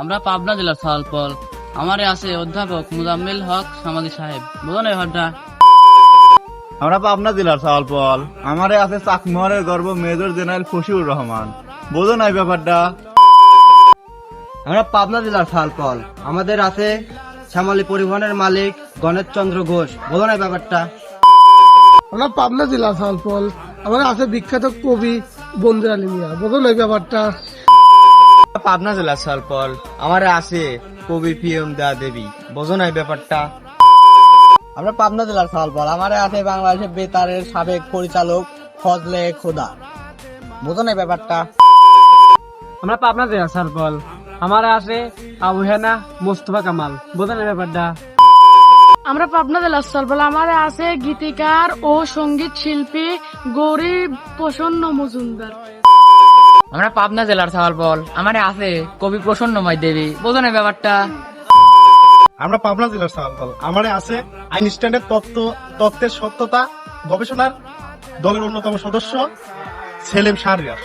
আমরা পাবনা জেলার সালপল। আমারে আছে অধ্যাপক মুজাম্মিল হক সামাজি সাহেব। বুঝো না ব্যাপারটা আমরা পাবনা জেলার সাওয়ালপল আমারে আছে চাকমোহরের গর্ব মেজর জেনারেল ফসিউর রহমান। বোঝো নাই ব্যাপারটা? আমরা পাবনা জেলার সালপল। আমাদের আছে শ্যামলী পরিবহনের মালিক গণেশ চন্দ্র ঘোষ। বলো না ব্যাপারটা? আমরা পাবনা জেলা সালফল আমার আছে বিখ্যাত কবি বন্ধুর আলী মিয়া। বোঝো না এই ব্যাপারটা? পাবনা জেলার সালপল আমার আছে কবি পিএম দা দেবী। বোঝো না এই ব্যাপারটা? আমরা পাবনা জেলার সালপল আমার আছে বাংলাদেশের বেতারের সাবেক পরিচালক ফজলে খোদা। বোঝো না এই ব্যাপারটা? আমরা পাবনা জেলা সালফল আমার আছে আবু হেনা মোস্তফা কামাল। বোঝো না এই ব্যাপারটা? আমরা পাবনা জেলার সালফল আমার আছে গীতিকার ও সংগীত শিল্পী গৌরী প্রসন্ন মজুমদার। আমরা পাবনা জেলার সাওয়ালপল আমারে আছে কবি প্রসন্নময় দেবী। বোঝো না ব্যাপারটা? আমরা পাবনা জেলার সাওয়ালপল আমার আছে আইনস্ট্যান্ডের তত্ত্ব, তত্ত্বের সত্যতা, গবেষণার দলের অন্যতম সদস্য, সেলিম শাহরিয়ার।